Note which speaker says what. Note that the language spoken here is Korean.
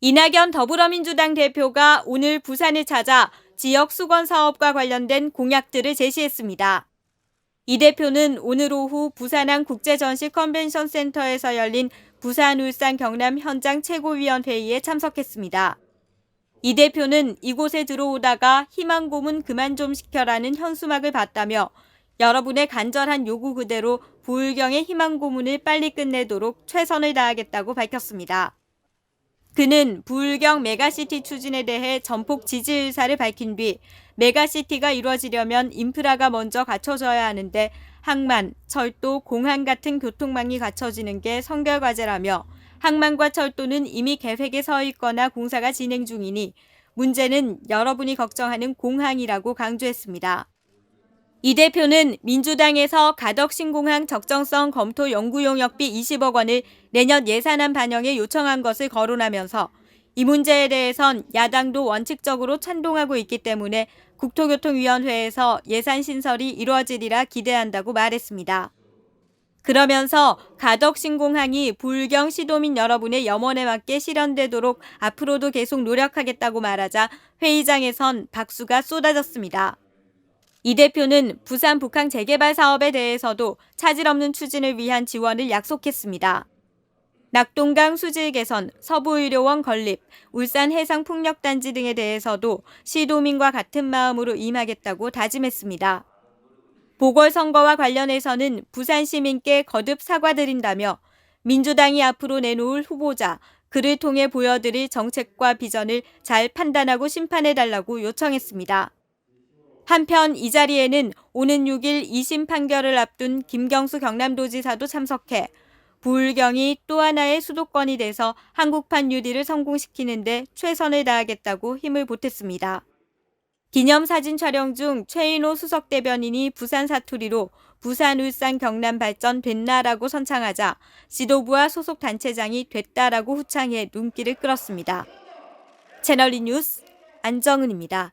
Speaker 1: 이낙연 더불어민주당 대표가 오늘 부산을 찾아 지역 수건 사업과 관련된 공약들을 제시했습니다. 이 대표는 오늘 오후 부산항 국제전시 컨벤션 센터에서 열린 부산 울산 경남 현장 최고위원회의에 참석했습니다. 이 대표는 이곳에 들어오다가 희망 고문 그만 좀 시켜라는 현수막을 봤다며 여러분의 간절한 요구 그대로 부울경의 희망 고문을 빨리 끝내도록 최선을 다하겠다고 밝혔습니다. 그는 부울경 메가시티 추진에 대해 전폭 지지 의사를 밝힌 뒤 메가시티가 이루어지려면 인프라가 먼저 갖춰져야 하는데 항만, 철도, 공항 같은 교통망이 갖춰지는 게 선결 과제라며 항만과 철도는 이미 계획에 서 있거나 공사가 진행 중이니 문제는 여러분이 걱정하는 공항이라고 강조했습니다. 이 대표는 민주당에서 가덕 신공항 적정성 검토 연구 용역비 20억 원을 내년 예산안 반영에 요청한 것을 거론하면서 이 문제에 대해선 야당도 원칙적으로 찬동하고 있기 때문에 국토교통위원회에서 예산 신설이 이루어지리라 기대한다고 말했습니다. 그러면서 가덕 신공항이 불경 시도민 여러분의 염원에 맞게 실현되도록 앞으로도 계속 노력하겠다고 말하자 회의장에선 박수가 쏟아졌습니다. 이 대표는 부산 북항 재개발 사업에 대해서도 차질 없는 추진을 위한 지원을 약속했습니다. 낙동강 수질 개선, 서부의료원 건립, 울산 해상 풍력단지 등에 대해서도 시도민과 같은 마음으로 임하겠다고 다짐했습니다. 보궐선거와 관련해서는 부산 시민께 거듭 사과드린다며 민주당이 앞으로 내놓을 후보자, 그를 통해 보여드릴 정책과 비전을 잘 판단하고 심판해달라고 요청했습니다. 한편 이 자리에는 오는 6일 2심 판결을 앞둔 김경수 경남도지사도 참석해 부울경이 또 하나의 수도권이 돼서 한국판 뉴딜을 성공시키는데 최선을 다하겠다고 힘을 보탰습니다. 기념사진 촬영 중 최인호 수석 대변인이 부산 사투리로 부산 울산 경남 발전 됐나라고 선창하자 지도부와 소속 단체장이 됐다라고 후창해 눈길을 끌었습니다. 채널리 뉴스 안정은입니다.